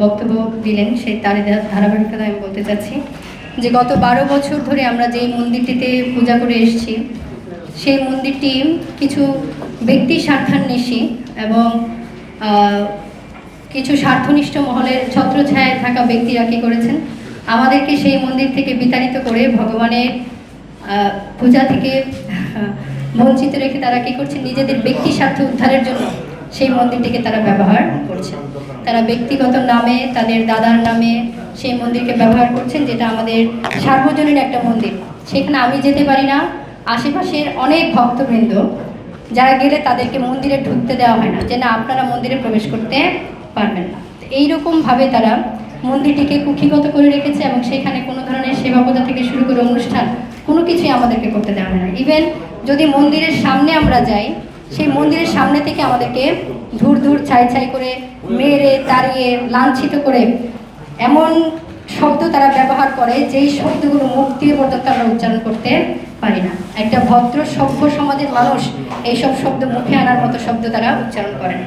বক্তব্য দিলেন সেই তারই ধা- ধারাবাহিকতা আমি বলতে চাচ্ছি যে গত বারো বছর ধরে আমরা যেই মন্দিরটিতে পূজা করে এসেছি, সেই মন্দিরটি কিছু ব্যক্তি স্বার্থান্বেষী এবং কিছু স্বার্থনিষ্ঠ মহলের ছত্রছায়ায় থাকা ব্যক্তিরা কী করেছেন? আমাদেরকে সেই মন্দির থেকে বিতাড়িত করে ভগবানের পূজা থেকে বঞ্চিত রেখে তারা কী করছে নিজেদের ব্যক্তি স্বার্থ উদ্ধারের জন্য সেই মন্দিরটিকে তারা ব্যবহার করছে। তারা ব্যক্তিগত নামে, তাদের দাদার নামে সেই মন্দিরকে ব্যবহার করছেন, যেটা আমাদের সার্বজনীন একটা মন্দির। সেখানে আমি যেতে পারি না। আশেপাশের অনেক ভক্তবৃন্দ, যারা গেলে তাদেরকে মন্দিরে ঢুকতে দেওয়া হয় না, যে না, আপনারা মন্দিরে প্রবেশ করতে পারবেন না। এইরকমভাবে তারা মন্দিরটিকে কুক্ষিগত করে রেখেছে এবং সেখানে কোনো ধরনের সেবা থেকে শুরু করে অনুষ্ঠান কোনো কিছুই আমাদেরকে করতে দেওয়া হয় না। ইভেন যদি মন্দিরের সামনে আমরা যাই সেই মন্দিরের সামনে থেকে আমাদেরকে ধূর ধূর ছাই ছাই করে মেরে, তাড়িয়ে, লাঞ্ছিত করে এমন শব্দ তারা ব্যবহার করে যেই শব্দগুলো মুখ দিয়ে পর্যন্ত আমরা উচ্চারণ করতে পারি না। একটা ভদ্র, সভ্য সমাজের মানুষ এইসব শব্দ মুখে আনার মতো শব্দ তারা উচ্চারণ করে না।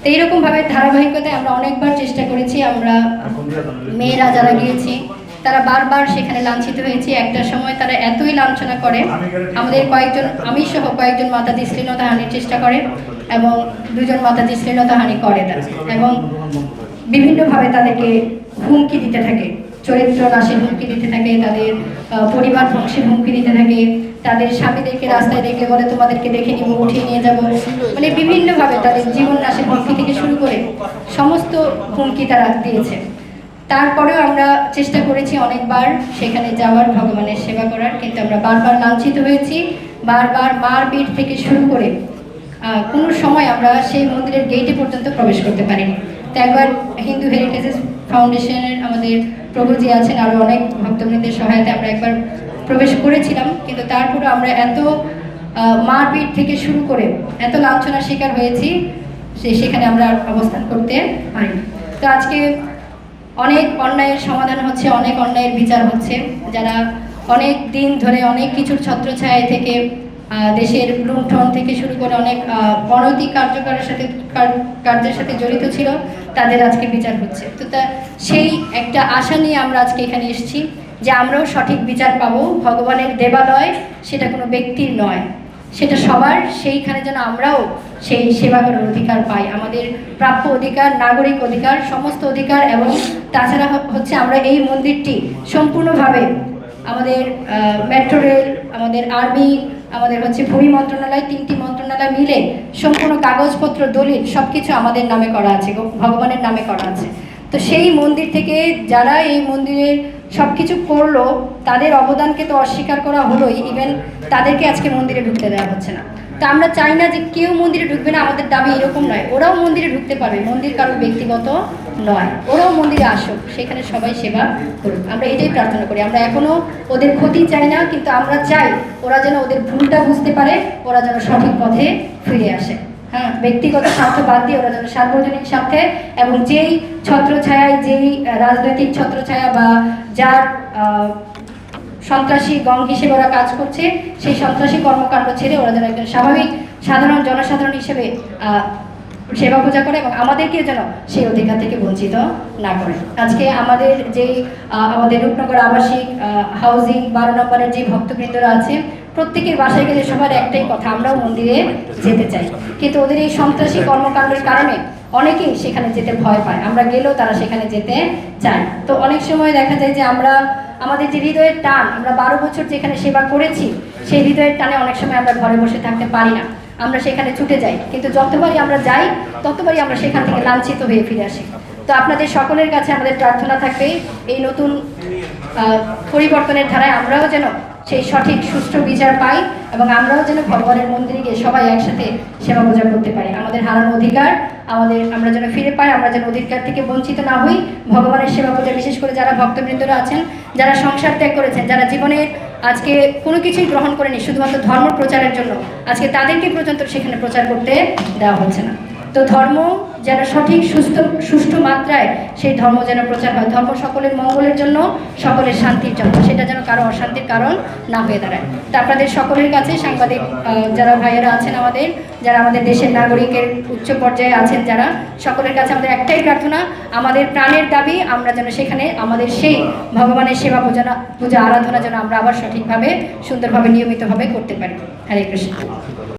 তো এইরকমভাবে ধারাবাহিকতায় আমরা অনেকবার চেষ্টা করেছি, আমরা মেয়েরা যারা গিয়েছি তারা বারবার সেখানে লাঞ্ছিত হয়েছে। একটা সময় তারা এতই লাঞ্ছনা করে। আমাদের কয়েকজন, আমি সহ কয়েকজন মাতাজি শ্লীলতা হানির চেষ্টা করে এবং দুজন মাতাজি শ্লীলতা হানি করে এবং বিভিন্নভাবে তাদেরকে হুমকি দিতে থাকে। চরিত্র নাশের হুমকি দিতে থাকে, তাদের পরিবার ধ্বংসের হুমকি দিতে থাকে। তাদের স্বামীদেরকে রাস্তায় দেখলে বলে, তোমাদেরকে দেখে নিব, উঠিয়ে নিয়ে যাব। মানে বিভিন্নভাবে তাদের জীবন নাশের হুমকি থেকে শুরু করে সমস্ত হুমকি তারা দিয়েছে। তারপরেও আমরা চেষ্টা করেছি অনেকবার সেখানে যাওয়ার, ভগবানের সেবা করার, কিন্তু আমরা বারবার লাঞ্ছিত হয়েছি। বারবার মারপিট থেকে শুরু করে কোনো সময় আমরা সেই মন্দিরের গেটে পর্যন্ত প্রবেশ করতে পারিনি। তো একবার হিন্দু হেরিটেজ ফাউন্ডেশনের আমাদের প্রভুজি আছেন আরও অনেক ভক্তবৃন্দের সহায়তায় আমরা একবার প্রবেশ করেছিলাম। কিন্তু তারপরে আমরা এত মারপিট থেকে শুরু করে এত লাঞ্ছনার শিকার হয়েছি, সে সেখানে আমরা অবস্থান করতে পারিনি। তো আজকে অনেক অন্যায়ের সমাধান হচ্ছে, অনেক অন্যায়ের বিচার হচ্ছে। যারা অনেক দিন ধরে অনেক কিছুর ছত্রছায়া থেকে দেশের লুণ্ঠন থেকে শুরু করে অনেক অনৈতিক কার্যকরের সাথে কার্যের সাথে জড়িত ছিল, তাদের আজকে বিচার হচ্ছে। তো তা, সেই একটা আশা নিয়ে আমরা আজকে এখানে এসেছি যে আমরাও সঠিক বিচার পাবো। ভগবানের দেবালয় সেটা কোনো ব্যক্তির নয়। সেটা সবার, সেইখানে যেন আমরাও সেই সেবা করার অধিকার পাই আমাদের প্রাপ্য অধিকার, নাগরিক অধিকার, সমস্ত অধিকার এবং তাছাড়া হচ্ছে আমরা এই মন্দিরটি সম্পূর্ণভাবে আমাদের মেট্রো রেল আমাদের আর্মি আমাদের হচ্ছে ভূমি মন্ত্রণালয়, তিনটি মন্ত্রণালয় মিলে সম্পূর্ণ কাগজপত্র, দলিল সব কিছু আমাদের নামে করা আছে ভগবানের নামে করা আছে। তো সেই মন্দির থেকে যারা এই মন্দিরের সব কিছু করল, তাদের অবদানকে তো অস্বীকার করা হলোই ইভেন তাদেরকে আজকে মন্দিরে ঢুকতে দেওয়া হচ্ছে না। তো আমরা চাই না যে কেউ মন্দিরে ঢুকবে না, আমাদের দাবি এরকম নয়। ওরাও মন্দিরে ঢুকতে পারবে, মন্দির কারও ব্যক্তিগত নয়। ওরাও মন্দিরে আসুক, সেখানে সবাই সেবা করুক। আমরা এটাই প্রার্থনা করি। আমরা এখনও ওদের ক্ষতি চাই না, কিন্তু আমরা চাই ওরা যেন ওদের ভুলটা বুঝতে পারে, ওরা যেন সঠিক পথে ফিরে আসে। হ্যাঁ ব্যক্তিগত স্বার্থ বাদ দিয়ে ওরা যেন সার্বজনীন স্বার্থে এবং যেই ছত্রছায়ায়, যেই রাজনৈতিক ছত্রছায়া বা যার সন্ত্রাসী গং হিসেবে ওরা কাজ করছে, সেই সন্ত্রাসী কর্মকাণ্ড ছেড়ে ওরা যেন একজন স্বাভাবিক, সাধারণ জনসাধারণ হিসেবে সেবা পূজা করে এবং আমাদেরকে যেন সেই অধিকার থেকে বঞ্চিত না করে। আজকে আমাদের যেই আমাদের রূপনগর আবাসিক হাউজিং বারো নম্বরের যে ভক্তবৃন্দরা আছে প্রত্যেকের বাসায় গেলে সবার একটাই কথা, আমরাও মন্দিরে যেতে চাই। কিন্তু ওদের এই সন্ত্রাসী কর্মকাণ্ডের কারণে অনেকেই সেখানে যেতে ভয় পায়। আমরা গেলেও তারা সেখানে যেতে চায়। তো অনেক সময় দেখা যায় যে আমরা আমাদের যে হৃদয়ের টান, আমরা বারো বছর যেখানে সেবা করেছি, সেই হৃদয়ের টানে অনেক সময় আমরা ঘরে বসে থাকতে পারি না। আমরা সেখানে ছুটে যাই। কিন্তু যতবারই আমরা যাই ততবারই আমরা সেখান থেকে লাঞ্ছিত হয়ে ফিরে আসি। তো আপনাদের সকলের কাছে আমাদের প্রার্থনা থাকবে, এই নতুন পরিবর্তনের ধারায় আমরাও যেন সেই সঠিক সুষ্ঠু বিচার পাই এবং আমরাও যেন ভগবানের মন্দিরে গিয়ে সবাই একসাথে সেবা পূজা করতে পারি। আমাদের হারানো অধিকার, আমাদের আমরা যেন ফিরে পাই, আমরা যেন অধিকার থেকে বঞ্চিত না হই। ভগবানের সেবা পূজা, বিশেষ করে যারা ভক্তবৃন্দরা আছেন, যারা সংসার ত্যাগ করেছেন, যারা জীবনের আজকে কোনো কিছুই গ্রহণ করেনি, শুধুমাত্র ধর্ম প্রচারের জন্য, আজকে তাদেরকে পর্যন্ত সেখানে প্রচার করতে দেওয়া হচ্ছে না। তো ধর্ম যেন সঠিক, সুস্থ, সুষ্ঠু মাত্রায় সেই ধর্ম যেন প্রচার হয়। ধর্ম সকলের মঙ্গলের জন্য সকলের শান্তির জন্য। সেটা যেন কারও অশান্তির কারণ না হয়ে দাঁড়ায়। তা আপনাদের সকলের কাছে সাংবাদিক যারা ভাইয়েরা আছেন আমাদের, যারা আমাদের দেশের নাগরিকের উচ্চ পর্যায়ে আছেন যারা, সকলের কাছে আমাদের একটাই প্রার্থনা, আমাদের প্রাণের দাবি, আমরা যেন সেখানে আমাদের সেই ভগবানের সেবা পূজা পূজা, আরাধনা যেন আমরা আবার সঠিকভাবে, সুন্দরভাবে, নিয়মিতভাবে করতে পারি। হরে কৃষ্ণ।